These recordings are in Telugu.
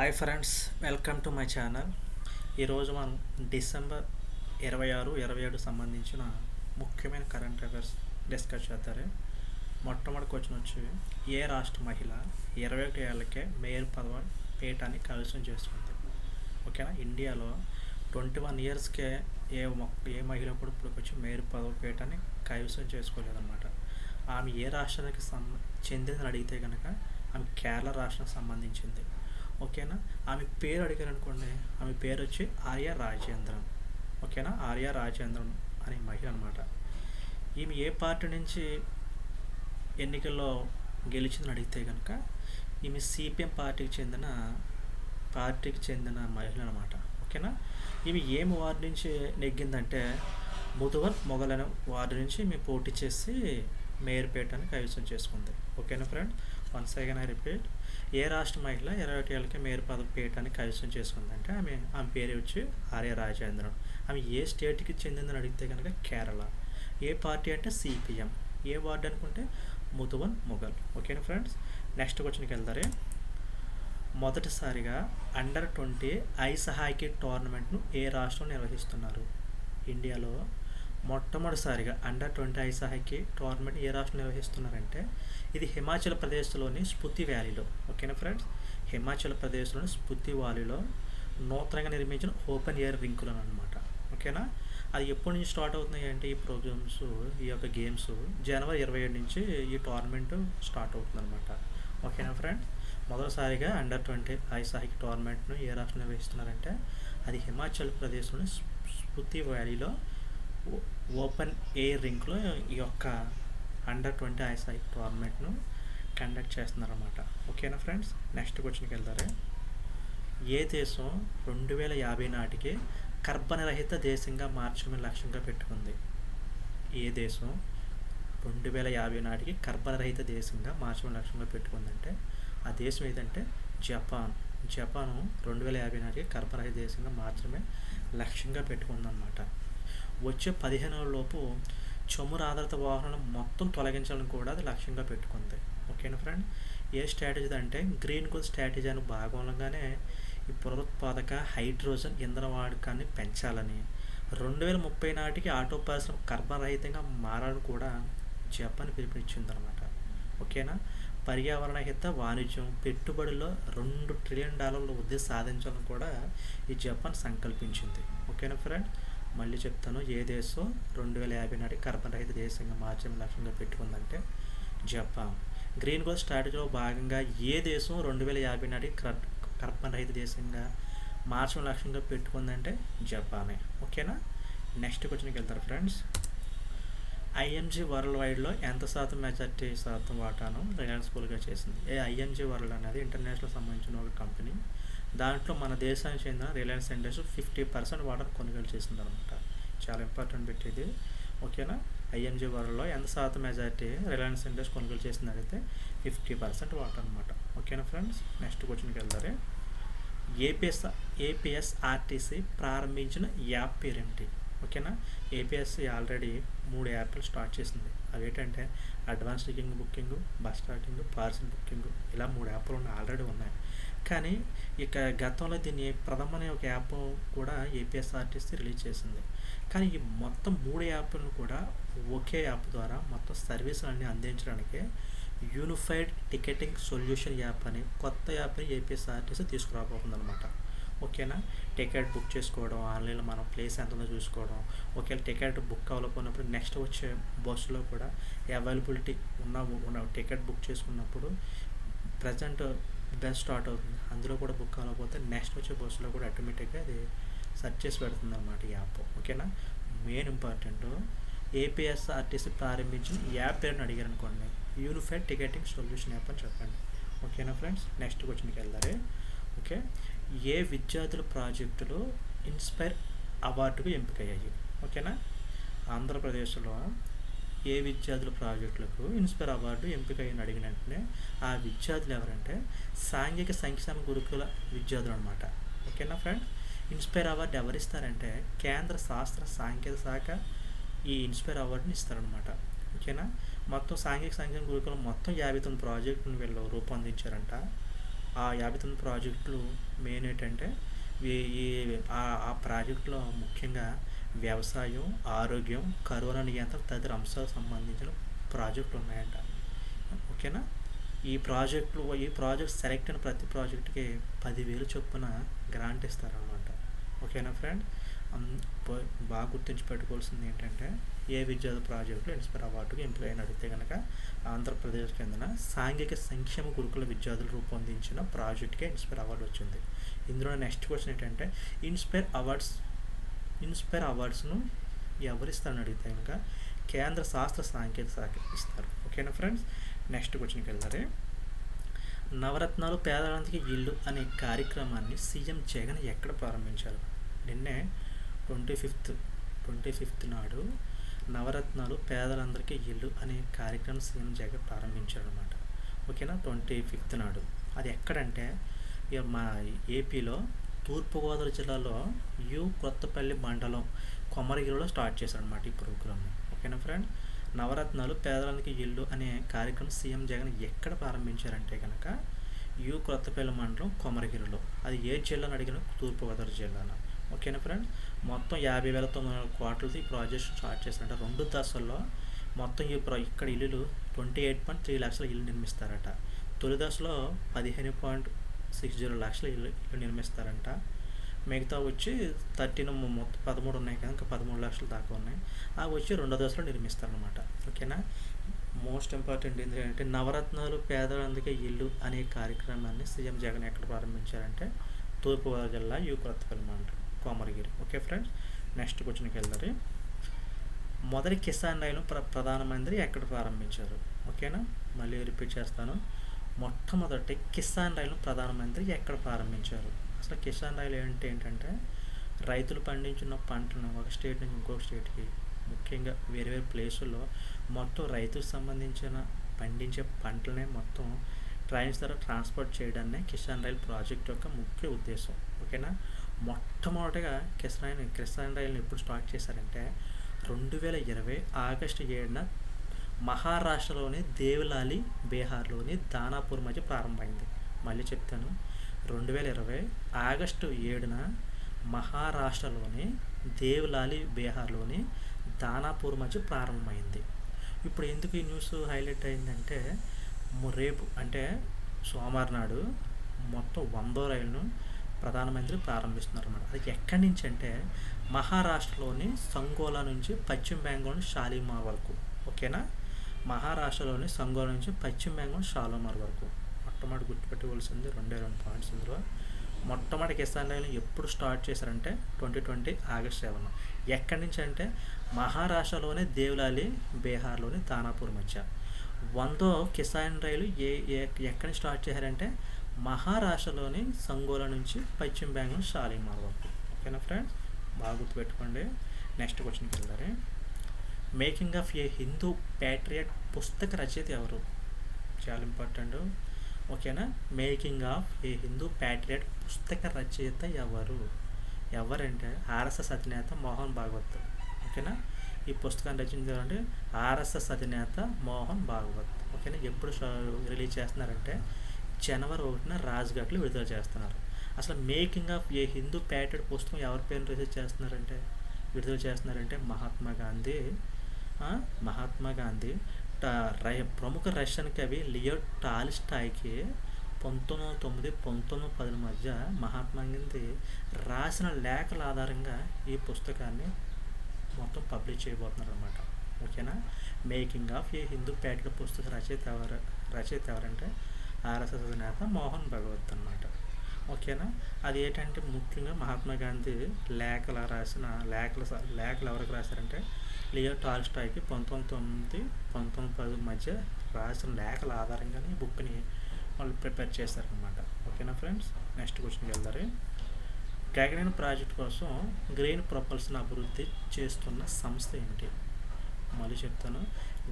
Hi friends welcome to my channel ఈరోజు మనం డిసెంబర్ ఇరవై ఆరు ఇరవై ఏడు సంబంధించిన ముఖ్యమైన కరెంట్ అఫైర్స్ డిస్కస్ చేస్తారు మొట్టమొదటి క్వశ్చన్ వచ్చి ఏ రాష్ట్ర మహిళ ఇరవై ఒకటి ఏళ్ళకే మేయర్ పదవ పీఠాన్ని కలుషం చేసుకుంది ఓకేనా ఇండియాలో ట్వంటీ వన్ ఇయర్స్కే ఏ ఏ మహిళ కూడా ఇప్పుడు వచ్చి మేయర్ పదవి పీఠాన్ని కైవసం చేసుకోలేదన్నమాట. ఆమె ఏ రాష్ట్రానికి సం చెందిందని అడిగితే కనుక ఆమె కేరళ రాష్ట్రానికి సంబంధించింది. ఓకేనా? ఆమె పేరు అడిగారు అనుకోండి ఆమె పేరు వచ్చి ఆర్య రాజేంద్రన్. ఓకేనా? ఆర్య రాజేంద్రన్ అనే మహిళ అనమాట ఈమె ఏ పార్టీ నుంచి ఎన్నికల్లో గెలిచిందని అడిగితే కనుక ఈమె సిపిఎం పార్టీకి చెందిన పార్టీకి చెందిన మహిళ అనమాట ఓకేనా? ఈమె ఏమి వార్డు నుంచి నెగ్గిందంటే ముదువన్ మొగలైన వార్డు నుంచి ఈమె పోటీ చేసి మేయర్పేటని కైవసం చేసుకుంది. ఓకేనా friend? Once again I repeat ఏ రాష్ట్ర మహిళ ఇరవై ఒకటి ఏళ్ళకి మేయర్ పదవి పీయటానికి కైవసం చేసుకుందంటే ఆమె ఆమె పేరు వచ్చి ఆర్య రాజేంద్రన్. ఆమె ఏ స్టేట్కి చెందిందని అడిగితే కనుక కేరళ. ఏ పార్టీ అంటే సిపిఎం. ఏ వార్డు అనుకుంటే ముతువన్ మొఘల్. ఓకేనా ఫ్రెండ్స్ నెక్స్ట్ క్వశ్చన్కి వెళ్తారే. మొదటిసారిగా అండర్ ట్వంటీ ఐస్ హాకీ టోర్నమెంట్ను ఏ రాష్ట్రం నిర్వహిస్తున్నారు? ఇండియాలో మొట్టమొదటిసారిగా under twenty ice hockey tournament ఏ రాష్ట్రం నిర్వహిస్తున్నారంటే ఇది హిమాచల్ ప్రదేశ్లోని స్ఫూర్తి వ్యాలీలో. ఓకేనా ఫ్రెండ్స్? హిమాచల్ ప్రదేశ్లోని స్ఫూర్తి వ్యాలీలో నూతనంగా నిర్మించిన ఓపెన్ ఎయిర్ రింకులు అనమాట ఓకేనా? అది ఎప్పటి నుంచి స్టార్ట్ అవుతున్నాయి అంటే ఈ ప్రోగ్రామ్స్ ఈ యొక్క గేమ్స్ జనవరి ఇరవై ఏడు నుంచి ఈ టోర్నమెంట్ స్టార్ట్ అవుతుంది అనమాట ఓకేనా ఫ్రెండ్స్? మొదటిసారిగా అండర్ ట్వంటీ ఐస్ టోర్నమెంట్ను ఏ రాష్ట్రం నిర్వహిస్తున్నారంటే అది హిమాచల్ ప్రదేశ్లోని స్ఫూర్తి వ్యాలీలో ఓపెన్ ఎయిర్ రింక్లో ఈ యొక్క అండర్ ట్వంటీ ఐస్ టోర్నమెంట్ను కండక్ట్ చేస్తున్నారన్నమాట. ఓకేనా ఫ్రెండ్స్ నెక్స్ట్ క్వశ్చన్కి వెళ్తారే. ఏ దేశం రెండు వేల యాభై నాటికి కర్బన రహిత దేశంగా మార్చడమే లక్ష్యంగా పెట్టుకుంది? ఏ దేశం రెండు వేల యాభై నాటికి కర్బనరహిత దేశంగా మార్చడం లక్ష్యంగా పెట్టుకుందంటే ఆ దేశం ఏదంటే జపాన్. జపాను రెండు వేల యాభై నాటికి కర్బనరహిత దేశంగా మార్చడమే లక్ష్యంగా పెట్టుకుందన్నమాట. వచ్చే పదిహేను లోపు చమురు ఆధారిత వాహనం మొత్తం తొలగించాలని కూడా అది లక్ష్యంగా పెట్టుకుంది. ఓకేనా ఫ్రెండ్? ఏ స్ట్రాటజీ అంటే గ్రీన్ గోల్ స్ట్రాటజీ అని భాగంగానే ఈ పునరుత్పాదక హైడ్రోజన్ ఇంధన వాడకాన్ని పెంచాలని. రెండు వేల ముప్పై నాటికి ఆటో పరిశ్రమ కర్బన రహితంగా మారాలని కూడా జపాన్ పిలుపునిచ్చిందనమాట ఓకేనా? పర్యావరణ హిత వాణిజ్యం పెట్టుబడిలో రెండు ట్రిలియన్ డాలర్ల వృద్ధి సాధించాలని కూడా ఈ జపాన్ సంకల్పించింది. ఓకేనా ఫ్రెండ్? మళ్ళీ చెప్తాను ఏ దేశం రెండు వేల యాభై నాటి కర్బన రహిత దేశంగా మార్చడం లక్ష్యంగా పెట్టుకుందంటే జపాన్. గ్రీన్ గోల్ స్ట్రాటజీలో భాగంగా ఏ దేశం రెండు వేల యాభై నాటికి కర్బన రహిత దేశంగా మార్చడం లక్ష్యంగా పెట్టుకుందంటే జపానే. ఓకేనా? నెక్స్ట్ క్వశ్చన్కి వెళ్తారు ఫ్రెండ్స్. ఐఎంజీ వరల్డ్ వైడ్లో ఎంత శాతం మెజార్టీ శాతం వాటాను రిలయన్స్ చేసింది? ఏ ఐఎంజీ వరల్డ్ అనేది ఇంటర్నేషనల్ సంబంధించిన ఒక కంపెనీ. దాంట్లో మన దేశానికి చెందిన Reliance industry fifty percent water కొనుగోలు చేసింది అనమాట చాలా ఇంపార్టెంట్ పెట్టేది. ఓకేనా? ఐఎంజీ వరల్డ్లో ఎంత శాతం మెజార్టీ రిలయన్స్ ఇండస్ట్రీ కొనుగోలు చేసింది అడిగితే ఫిఫ్టీ పర్సెంట్ వాటర్ అనమాట ఓకేనా ఫ్రెండ్స్? నెక్స్ట్ క్వశ్చన్కి వెళ్తారే ఏపీఎస్ ఏపీఎస్ఆర్టీసీ ప్రారంభించిన యాప్ పేరేంటి? ఓకేనా? ఏపీఎస్సీ ఆల్రెడీ మూడు యాప్లు స్టార్ట్ చేసింది. అవి ఏంటంటే advance ticking booking bus starting parcel booking ఇలా మూడు యాప్లు ఉన్నాయి. ఆల్రెడీ ఉన్నాయి. కానీ ఇక గతంలో దీన్ని ప్రథమ అనే ఒక యాప్ కూడా ఏపీఎస్ఆర్టీసీ రిలీజ్ చేసింది. కానీ ఈ మొత్తం మూడు యాప్లను కూడా ఒకే యాప్ ద్వారా మొత్తం సర్వీసులన్నీ అందించడానికి యూనిఫైడ్ టికెటింగ్ సొల్యూషన్ యాప్ అని కొత్త యాప్ని ఏపీఎస్ఆర్టీసీ తీసుకురాబోతుంది అనమాట ఓకేనా? టికెట్ బుక్ చేసుకోవడం ఆన్లైన్లో మనం ప్లేస్ ఎంత ఉందో చూసుకోవడం ఒకవేళ టికెట్ బుక్ అవ్వకపోయినప్పుడు నెక్స్ట్ వచ్చే బస్సులో కూడా అవైలబిలిటీ ఉన్న ఉన్న టికెట్ బుక్ చేసుకున్నప్పుడు ప్రజెంట్ బస్ స్టార్ట్ అవుతుంది. అందులో కూడా బుక్ అవ్వకపోతే నెక్స్ట్ వచ్చే బస్సులో కూడా ఆటోమేటిక్గా అది సెర్చ్ చేసి పెడుతుంది అనమాట ఈ యాప్ ఓకేనా మెయిన్ ఇంపార్టెంట్ ఏపీఎస్ఆర్టీసీ ప్రారంభించిన యాప్ పేరుని అడిగారు అనుకోండి యూనిఫైడ్ టికెటింగ్ సొల్యూషన్ యాప్ అని చెప్పండి. ఓకేనా ఫ్రెండ్స్ నెక్స్ట్ క్వశ్చన్కి వెళ్దారే. ఓకే ఏ విద్యార్థుల ప్రాజెక్టులు ఇన్స్పైర్ అవార్డుకు ఎంపికయ్యాయి? ఓకేనా ఆంధ్రప్రదేశ్లో ఏ విద్యార్థుల ప్రాజెక్టులకు ఇన్స్పైర్ అవార్డు ఎంపిక అయిన అడిగిన వెంటనే ఆ విద్యార్థులు ఎవరంటే సాంఘిక సంక్షేమ గురుకుల విద్యార్థులు అనమాట ఓకేనా ఫ్రెండ్? ఇన్స్పైర్ అవార్డు ఎవరిస్తారంటే కేంద్ర శాస్త్ర సాంకేతిక శాఖ ఈ ఇన్స్పైర్ అవార్డుని ఇస్తారనమాట ఓకేనా? మొత్తం సాంఘిక సంక్షేమ గురుకులం మొత్తం యాభై తొమ్మిది ప్రాజెక్టులను వీళ్ళు రూపొందించారంట. ఆ యాభై తొమ్మిది ప్రాజెక్టులు మెయిన్ ఏంటంటే ఈ ఆ ప్రాజెక్టులో ముఖ్యంగా వ్యవసాయం ఆరోగ్యం కరోనా నియంత్రణ తదితర అంశాలకు సంబంధించిన ప్రాజెక్టులు ఉన్నాయంట. ఓకేనా? ఈ ప్రాజెక్టులు ఈ ప్రాజెక్ట్ సెలెక్ట్ అయిన ప్రతి ప్రాజెక్టుకి పదివేలు చొప్పున గ్రాంట్ ఇస్తారనమాట ఓకేనా ఫ్రెండ్? బాగా గుర్తించి పెట్టుకోవాల్సింది ఏంటంటే ఏ విద్యార్థి ప్రాజెక్టులో ఇన్స్పైర్ అవార్డుకు ఎంపిక అయిన అడిగితే కనుక ఆంధ్రప్రదేశ్ కిందన సాంఘిక సంక్షేమ గురుకుల విద్యార్థులు రూపొందించిన ప్రాజెక్ట్కే ఇన్స్పైర్ అవార్డు వచ్చింది. ఇందులో నెక్స్ట్ క్వశ్చన్ ఏంటంటే ఇన్స్పైర్ అవార్డ్స్ ఇన్స్పైర్ అవార్డ్స్ను ఎవరు ఇస్తారని అడిగితే కనుక కేంద్ర శాస్త్ర సాంకేతిక శాఖ ఇస్తారు. ఓకేనా ఫ్రెండ్స్ నెక్స్ట్ క్వశ్చన్కి వెళ్తారే నవరత్నాలు పేదలందరికీ ఇల్లు అనే కార్యక్రమాన్ని సీఎం జగన్ ఎక్కడ ప్రారంభించారు? నిన్నే ట్వంటీ ఫిఫ్త్ ట్వంటీ ఫిఫ్త్ నాడు నవరత్నాలు పేదలందరికీ ఇల్లు అనే కార్యక్రమం సీఎం జగన్ ప్రారంభించారు అనమాట ఓకేనా ట్వంటీ ఫిఫ్త్ నాడు. అది ఎక్కడంటే ఇక మా ఏపీలో తూర్పుగోదావరి జిల్లాలో యు కొత్తపల్లి మండలం కొమరగిరిలో స్టార్ట్ చేశారు అనమాట ఈ ప్రోగ్రామ్. ఓకేనా ఫ్రెండ్? నవరత్నాలు పేదలందరికీ ఇల్లు అనే కార్యక్రమం సీఎం జగన్ ఎక్కడ ప్రారంభించారంటే కనుక యు కొత్తపల్లి మండలం కొమరగిరిలో. అది ఏ జిల్లాను అడిగిన తూర్పుగోదావరి జిల్లాన? ఓకేనా ఫ్రెండ్? మొత్తం యాభై వేల తొమ్మిది వందల కోట్లతో ఈ ప్రాజెక్ట్ స్టార్ట్ చేశారంట. రెండు దశల్లో మొత్తం ఈ ప్రా ఇక్కడ ఇల్లులు ట్వంటీ ఎయిట్ పాయింట్ త్రీ లక్షల ఇల్లు నిర్మిస్తారట. తొలి దశలో పదిహేను పాయింట్ సిక్స్ జీరో లక్షల ఇల్లు ఇల్లు నిర్మిస్తారంట. మిగతా వచ్చి థర్టీన్ మొత్తం పదమూడు ఉన్నాయి కదా ఇంకా పదమూడు లక్షలు దాకా ఉన్నాయి. అవి వచ్చి రెండో దశలో నిర్మిస్తారనమాట ఓకేనా? మోస్ట్ ఇంపార్టెంట్ ఏంటంటే నవరత్నాలు పేదలందుకే ఇల్లు అనే కార్యక్రమాన్ని సీఎం జగన్ ఎక్కడ ప్రారంభించారంటే తూర్పుగోదావరి జిల్లా యూ కొత్తపల్లి మండలం కోమరగిరి. Okay friends? నెక్స్ట్ క్వశ్చన్కి వెళ్దారు మొదటి కిసాన్ రైలు ప్ర ప్రధానమంత్రి ఎక్కడ ప్రారంభించారు? ఓకేనా? మళ్ళీ రిపీట్ చేస్తాను. మొట్టమొదటి కిసాన్ రైలు ప్రధానమంత్రి ఎక్కడ ప్రారంభించారు? అసలు కిసాన్ రైలు ఏంటి ఏంటంటే రైతులు పండించిన పంటను ఒక స్టేట్ నుంచి ఇంకొక స్టేట్కి ముఖ్యంగా వేరే వేరే ప్లేసుల్లో మొత్తం రైతుకు సంబంధించిన పండించే పంటలనే మొత్తం ట్రైన్స్ ద్వారా ట్రాన్స్పోర్ట్ చేయడాన్ని కిసాన్ రైల్ ప్రాజెక్ట్ యొక్క ముఖ్య ఉద్దేశం. ఓకేనా? మొట్టమొదటిగా కిసాన్ కిసాన్ రైల్ని ఎప్పుడు స్టార్ట్ చేశారంటే రెండు వేల ఇరవై ఆగస్టు ఏడున మహారాష్ట్రలోని దేవలాలి బీహార్లోని దానాపూర్ మధ్య ప్రారంభమైంది. మళ్ళీ చెప్తాను. రెండు వేల ఇరవై ఆగస్టు ఏడున మహారాష్ట్రలోని దేవలాలి బీహార్లోని దానాపూర్ మధ్య ప్రారంభమైంది. ఇప్పుడు ఎందుకు ఈ న్యూస్ హైలైట్ అయిందంటే రేపు అంటే సోమవారం నాడు మొత్తం వందో రైలును ప్రధానమంత్రి ప్రారంభిస్తున్నారు అన్నమాట అది ఎక్కడి నుంచి అంటే మహారాష్ట్రలోని సంగోలా నుంచి పశ్చిమ బెంగాల్ షాలిమార్ వరకు. ఓకేనా? మహారాష్ట్రలోని సంగోల నుంచి పశ్చిమ బెంగాల్ షాలోమార్ వరకు. మొట్టమొదటి గుర్తుపెట్టుకోవాల్సింది రెండే రెండు పాయింట్స్ ఇందులో. మొట్టమొదటి కిసాన్ రైలు ఎప్పుడు స్టార్ట్ చేశారంటే ట్వంటీ ట్వంటీ ఆగస్ట్ సెవెన్ ఎక్కడి నుంచి అంటే మహారాష్ట్రలోని దేవ్లాలి బీహార్లోని దానాపూర్ మధ్య. వందో కిసాన్ రైలు ఏ ఎక్కడి స్టార్ట్ చేశారంటే మహారాష్ట్రలోని సంగోల నుంచి పశ్చిమ బెంగాల్ షాలిమార్ వరకు. ఓకేనా ఫ్రెండ్స్? బాగా గుర్తుపెట్టుకోండి. నెక్స్ట్ క్వశ్చన్కి వెళ్దారే making of a Hindu patriot పుస్తక రచయిత ఎవరు? చాలా ఇంపార్టెంట్. ఓకేనా? Making of a Hindu patriot పుస్తక రచయిత ఎవరు? ఎవరంటే ఆర్ఎస్ఎస్ అధినేత మోహన్ భాగవత్. ఓకేనా? ఈ పుస్తకాన్ని రచించారంటే ఆర్ఎస్ఎస్ అధినేత మోహన్ భాగవత్. ఓకేనా? ఎప్పుడు రిలీజ్ చేస్తున్నారంటే జనవరి ఒకటిన రాజ్ఘాట్లో విడుదల చేస్తున్నారు. అసలు making of a Hindu patriot పుస్తకం ఎవరి పేరు రిలీజ్ చేస్తున్నారంటే? విడుదల చేస్తున్నారంటే మహాత్మా గాంధీ. మహాత్మా గాంధీ ట- రై- ప్రముఖ రష్యన్ కవి లియో టాలిస్టాయ్కి పంతొమ్మిది తొమ్మిది పంతొమ్మిది పది మధ్య మహాత్మా గాంధీ రాసిన లేఖల ఆధారంగా ఈ పుస్తకాన్ని మొత్తం పబ్లిష్ చేయబోతున్నారు అనమాట ఓకేనా? Making of a Hindu patriot పుస్తక రచయిత ఎవరు రచయిత ఎవరంటే ఆర్ఎస్ఎస్ నేత మోహన్ భగవత్ అనమాట ఓకేనా? అది ఏంటంటే ముఖ్యంగా మహాత్మా గాంధీ లేఖలు రాసిన లేఖలు స- లేఖలు ఎవరికి రాశారంటే లియో టాల్స్టాయ్కి పంతొమ్మిది తొమ్మిది పంతొమ్మిది పది మధ్య రాసిన లేఖల ఆధారంగానే ఈ బుక్ని వాళ్ళు ప్రిపేర్ చేశారనమాట ఓకేనా ఫ్రెండ్స్? నెక్స్ట్ క్వశ్చన్కి వెళ్దారు గగనైన ప్రాజెక్ట్ కోసం గ్రీన్ ప్రొపల్సన్ అభివృద్ధి చేస్తున్న సంస్థ ఏంటి మళ్ళీ చెప్తాను.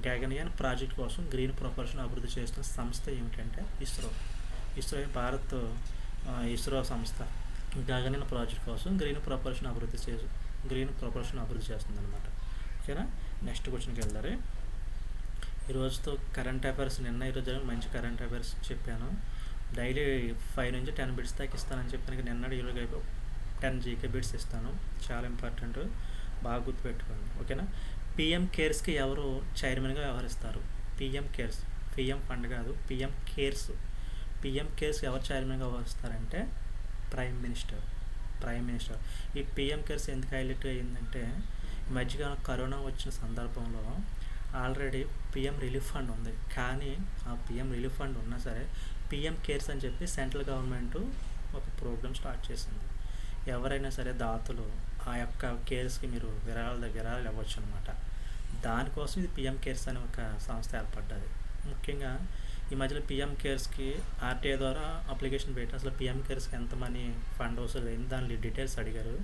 గగనయాన్ ప్రాజెక్ట్ కోసం గ్రీన్ ప్రొపల్షన్ అభివృద్ధి చేస్తున్న సంస్థ ఏమిటంటే ఇస్రో. ఇస్రో భారత్ ఇస్రో సంస్థ. గగనయాన్ ప్రాజెక్ట్ కోసం గ్రీన్ ప్రొపల్షన్ అభివృద్ధి చేసు గ్రీన్ ప్రొపల్షన్ అభివృద్ధి చేస్తుంది అనమాట ఓకేనా? నెక్స్ట్ క్వశ్చన్కి వెళ్దారు. ఈరోజుతో కరెంట్ అఫైర్స్ నిన్న ఈరోజు మంచి కరెంట్ అఫైర్స్ చెప్పాను. డైలీ ఫైవ్ నుంచి టెన్ బిట్స్ దాకా ఇస్తానని చెప్పాను. నిన్నటి ఈరోజు టెన్ జీకే బిట్స్ ఇస్తాను. చాలా ఇంపార్టెంట్ బాగా గుర్తుపెట్టుకోండి. ఓకేనా? పిఎం కేర్స్కి ఎవరు చైర్మన్గా వ్యవహరిస్తారు? పిఎం కేర్స్ పిఎం ఫండ్ కాదు. పిఎం కేర్స్ పిఎం కేర్స్ ఎవరు చైర్మన్గా వ్యవహరిస్తారంటే ప్రైమ్ మినిస్టర్ ప్రైమ్ మినిస్టర్ ఈ పిఎం కేర్స్ ఎందుకు హైలైట్ అయ్యిందంటే మధ్యగా మధ్యకాలం కరోనా వచ్చిన సందర్భంలో ఆల్రెడీ పిఎం రిలీఫ్ ఫండ్ ఉంది. కానీ ఆ పిఎం రిలీఫ్ ఫండ్ ఉన్నా సరే పిఎం కేర్స్ అని చెప్పి సెంట్రల్ గవర్నమెంట్ ఒక ప్రోగ్రామ్ స్టార్ట్ చేసింది. ఎవరైనా సరే దాతలు ఆ యొక్క కేర్స్కి మీరు విరాళ విరాళాలు ఇవ్వచ్చు అనమాట దానికోసం ఇది పిఎం కేర్స్ అనే ఒక సంస్థ ఏర్పడ్డది. ముఖ్యంగా ఈ మధ్యలో పిఎం కేర్స్కి ఆర్టీఐ ద్వారా అప్లికేషన్ పెట్టి అసలు పిఎం కేర్స్కి ఎంత మనీ ఫండ్ వస్తుంది దాని డీటెయిల్స్ అడిగారు.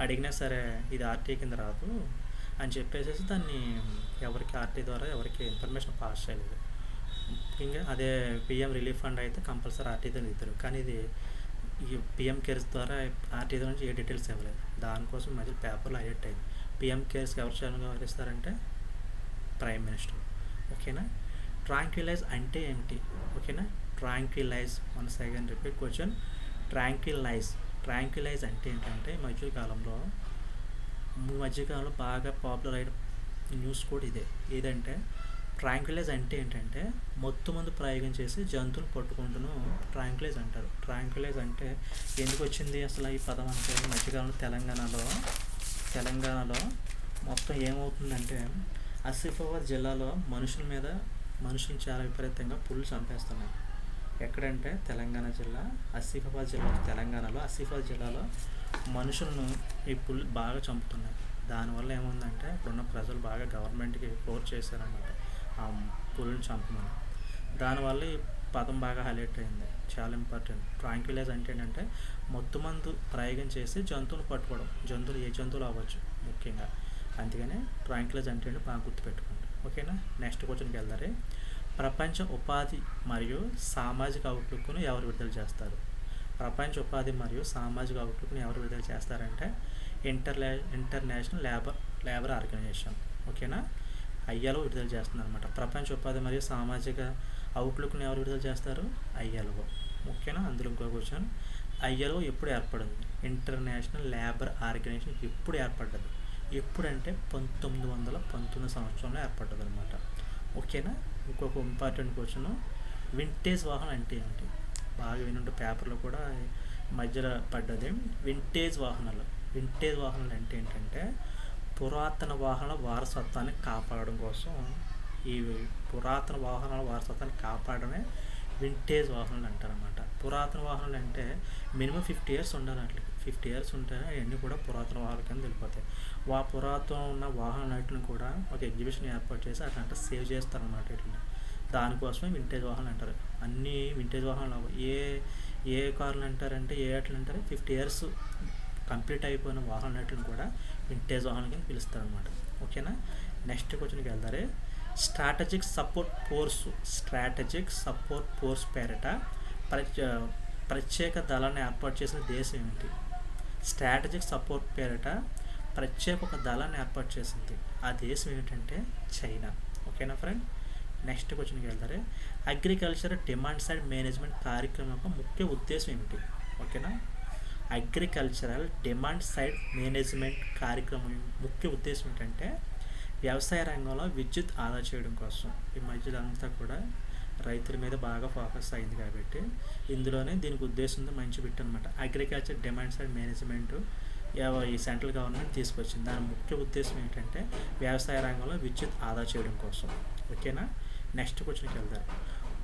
అడిగినా సరే ఇది ఆర్టీ కింద రాదు అని చెప్పేసి దాన్ని ఎవరికి ఆర్టీ ద్వారా ఎవరికి ఇన్ఫర్మేషన్ పాస్ చేయలేదు. ముఖ్యంగా అదే పిఎం రిలీఫ్ ఫండ్ అయితే కంపల్సరీ ఆర్టీతో ఇద్దరు కానీ ఇది ఈ పిఎం కేర్స్ ద్వారా ఆర్టీ నుంచి ఏ డీటెయిల్స్ ఇవ్వలేదు. దానికోసం మధ్య పేపర్లో హైలైట్ అయింది పిఎం కేర్స్కి ఎవరు చైర్మన్గా వ్యవహరిస్తారంటే ప్రైమ్ మినిస్టర్. ఓకేనా? ట్రాంక్యులైజ్ అంటే ఏమిటి? ఓకేనా? Tranquillise one second repeat question. Tranquillise tranquillise అంటే ఏంటంటే మధ్యకాలంలో మధ్యకాలంలో బాగా పాపులర్ అయిన న్యూస్ కూడా ఇదే. ఏదంటే ట్రాంక్యులైజ్ అంటే ఏంటంటే మొత్తు మందు ప్రయోగం చేసి జంతువులు పట్టుకుంటూను ట్రాంక్యులైజ్ అంటారు. ట్రాంక్యులైజ్ అంటే ఎందుకు వచ్చింది అసలు ఈ పదం అంటే మధ్యకాలంలో తెలంగాణలో తెలంగాణలో మొత్తం ఏమవుతుందంటే అసిఫాబాద్ జిల్లాలో మనుషుల మీద మనుషులు చాలా విపరీతంగా పుళ్ళు చంపేస్తున్నాయి ఎక్కడంటే తెలంగాణ జిల్లా ఆసిఫాబాద్ జిల్లా తెలంగాణలో ఆసిఫాబాద్ జిల్లాలో మనుషులను ఈ పుల్ బాగా చంపుతున్నాయి దానివల్ల ఏముందంటే ఇప్పుడున్న ప్రజలు బాగా గవర్నమెంట్కి కోర్ చేశారన్నమాట ఆ పులిని చంపమని. దానివల్ల ఈ పదం బాగా హైలైట్ అయింది చాలా ఇంపార్టెంట్. ట్రాంక్విలైజ్ అంటే ఏంటంటే మొత్తం మందు ప్రయోగం చేసి జంతువులు పట్టుకోవడం జంతువులు ఏ జంతువులు అవ్వచ్చు ముఖ్యంగా. అందుకనే ట్రాంక్విలైజ్ అంటే బాగా గుర్తుపెట్టుకోండి. ఓకేనా? నెక్స్ట్ క్వశ్చన్కి వెళ్దారే ప్రపంచ ఉపాధి మరియు సామాజిక అవుట్లుక్ను ఎవరు విడుదల చేస్తారు? ప్రపంచ ఉపాధి మరియు సామాజిక అవుట్లుక్ను ఎవరు విడుదల చేస్తారంటే ఇంటర్లే ఇంటర్నేషనల్ లేబర్ లేబర్ ఆర్గనైజేషన్. ఓకేనా? ఐఎల్ఓ విడుదల చేస్తుంది అనమాట ప్రపంచ ఉపాధి మరియు సామాజిక అవుట్లుక్ను ఎవరు విడుదల చేస్తారు? ఐఎల్ఓ. ముఖ్యంగా అందులో ఇంకో క్వశ్చన్. ఐఎల్ఓ ఎప్పుడు ఏర్పడింది? ఇంటర్నేషనల్ లేబర్ ఆర్గనైజేషన్ ఎప్పుడు ఏర్పడ్డది? ఎప్పుడంటే పంతొమ్మిది వందల పంతొమ్మిది సంవత్సరంలో ఏర్పడ్డది అనమాట ఓకేనా? ఇంకొక ఇంపార్టెంట్ క్వశ్చన్. వింటేజ్ వాహనం అంటే ఏంటి బాగా వినుంటే పేపర్లో కూడా మధ్యలో పడ్డది. వింటేజ్ వాహనాలు. వింటేజ్ వాహనాలు అంటే ఏంటంటే పురాతన వాహనాల వారసత్వాన్ని కాపాడడం కోసం ఈ పురాతన వాహనాల వారసత్వాన్ని కాపాడమే వింటేజ్ వాహనాలు అంటారన్నమాట. పురాతన వాహనాలు అంటే మినిమం ఫిఫ్టీ ఇయర్స్ ఉండాలి అట్లకి. ఫిఫ్టీ ఇయర్స్ ఉంటే అవన్నీ కూడా పురాతన వాహనాల కింద వెళ్ళిపోతాయి వా పురాతన ఉన్న వాహనాలను కూడా ఒక ఎగ్జిబిషన్ ఏర్పాటు చేసి అక్కడంట సేవ్ చేస్తారన్నమాట వీటిని. దానికోసమే వింటేజ్ వాహనాలు అంటారు. అన్నీ వింటేజ్ వాహనాలు ఏ ఏ కార్లు అంటారంటే ఏ అట్లు అంటారు ఫిఫ్టీ ఇయర్స్ కంప్లీట్ అయిపోయిన వాహనాలను కూడా వింటేజ్ వాహనం కింద పిలుస్తారు అనమాట ఓకేనా? నెక్స్ట్ క్వశ్చన్కి వెళ్తారే strategic support force strategic support force పేరిట ప్రత్యేక దళాన్ని ఏర్పాటు చేసిన దేశం ఏమిటి? స్ట్రాటజిక్ సపోర్ట్ పేరిట ప్రత్యేక ఒక దళాన్ని ఏర్పాటు చేసింది. ఆ దేశం ఏమిటంటే చైనా. ఓకేనా ఫ్రెండ్? నెక్స్ట్ క్వశ్చన్కి వెళ్తారు. అగ్రికల్చర్ డిమాండ్ సైడ్ మేనేజ్మెంట్ కార్యక్రమం యొక్క ముఖ్య ఉద్దేశం ఏమిటి? ఓకేనా? అగ్రికల్చరల్ డిమాండ్ సైడ్ మేనేజ్మెంట్ కార్యక్రమం ముఖ్య ఉద్దేశం ఏంటంటే వ్యవసాయ రంగంలో విద్యుత్ ఆదా చేయడం కోసం. ఈ మధ్యలో అంతా కూడా రైతుల మీద బాగా ఫోకస్ అయింది కాబట్టి ఇందులోనే దీనికి ఉద్దేశంతో మంచి బిట్ అనమాట అగ్రికల్చర్ డిమాండ్స్ అండ్ మేనేజ్మెంట్ ఈ సెంట్రల్ గవర్నమెంట్ తీసుకొచ్చింది. దాని ముఖ్య ఉద్దేశం ఏంటంటే వ్యవసాయ రంగంలో విద్యుత్ ఆదా చేయడం కోసం. ఓకేనా? నెక్స్ట్ క్వశ్చన్కి వెళ్తారు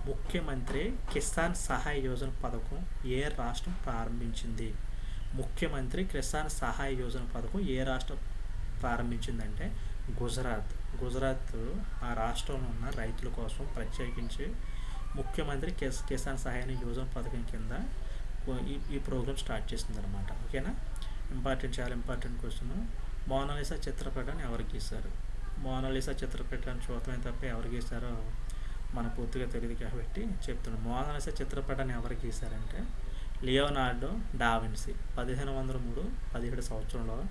ముఖ్యమంత్రి కిసాన్ సహాయ యోజన పథకం ఏ రాష్ట్రం ప్రారంభించింది? ముఖ్యమంత్రి కిసాన్ సహాయ యోజన పథకం ఏ రాష్ట్రం ప్రారంభించిందంటే గుజరాత్. గుజరాత్ ఆ రాష్ట్రంలో ఉన్న రైతుల కోసం ప్రత్యేకించి ముఖ్యమంత్రి కిస్ కిసాన్ సహాయ యోజన పథకం కింద ఈ ఈ ప్రోగ్రామ్ స్టార్ట్ చేసింది అనమాట ఓకేనా? ఇంపార్టెంట్ చాలా ఇంపార్టెంట్ క్వశ్చన్. మోనాలిసా చిత్రపటాన్ని ఎవరు గీశారు మోనాలిసా చిత్రపటాన్ని చూడటమే తప్ప ఎవరు గీశారో మన పూర్తిగా తెలియదు కాబట్టి చెప్తున్నాను మోనాలిసా చిత్రపటాన్ని ఎవరు గీశారంటే లియోనార్డో డావిన్సీ. పదిహేను వందల మూడు పదిహేడు సంవత్సరంలో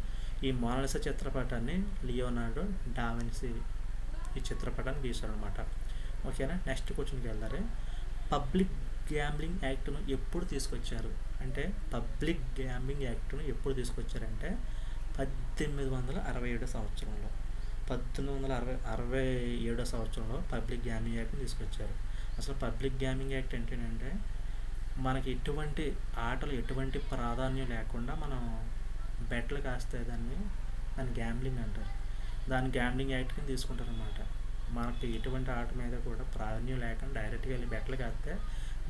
ఈ మోనాలిసా చిత్రపటాన్ని లియోనార్డో డావెన్సీ ఈ చిత్రపటాన్ని గీశారనమాట ఓకేనా? నెక్స్ట్ క్వశ్చన్కి వెళ్తారే పబ్లిక్ గ్యాంబ్లింగ్ యాక్ట్ను ఎప్పుడు తీసుకొచ్చారు? అంటే పబ్లిక్ గ్యాంబ్లింగ్ యాక్ట్ను ఎప్పుడు తీసుకొచ్చారంటే పద్దెనిమిది వందల అరవై ఏడో సంవత్సరంలో. పద్దెనిమిది వందల అరవై అరవై ఏడో సంవత్సరంలో పబ్లిక్ గ్యామింగ్ యాక్ట్ని తీసుకొచ్చారు. అసలు పబ్లిక్ గ్యామింగ్ యాక్ట్ ఏంటంటే మనకి ఎటువంటి ఆటలు ఎటువంటి ప్రాధాన్యం లేకుండా మనం బెట్లు కాస్తే దాన్ని దాన్ని గ్యాంబ్లింగ్ అంటారు. దాన్ని గ్యాంబ్లింగ్ యాక్ట్ కింద తీసుకుంటారనమాట మనకి ఎటువంటి ఆట మీద కూడా ప్రాధాన్యం లేకుండా డైరెక్ట్గా వెళ్ళి బెట్లు కాస్తే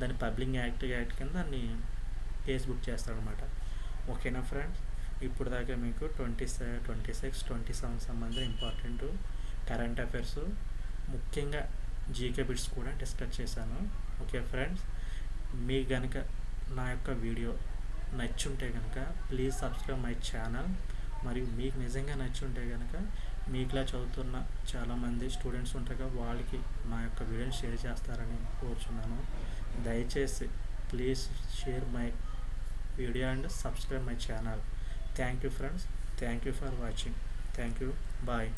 దాన్ని పబ్లిక్ యాక్ట్ యాక్ట్ కింద దాన్ని కేసు బుక్ చేస్తారనమాట ఓకేనా ఫ్రెండ్స్ ఇప్పుడు దాకా మీకు twenty twenty six twenty seven సంబంధించిన ఇంపార్టెంట్ కరెంట్ అఫైర్స్ ముఖ్యంగా జీకే బిట్స్ కూడా డిస్కస్ చేశాను. ఓకే ఫ్రెండ్స్ మీ కనుక నా యొక్క వీడియో నచ్చుంటే కనుక ప్లీజ్ సబ్స్క్రైబ్ మై ఛానల్ మరియు మీకు నిజంగా నచ్చుంటే కనుక మీకులా చదువుతున్న చాలామంది స్టూడెంట్స్ ఉంటారుగా వాళ్ళకి నా యొక్క వీడియోని షేర్ చేస్తారని కోరుచున్నాను. దయచేసి please share my video and subscribe my channel thank you friends thank you for watching thank you bye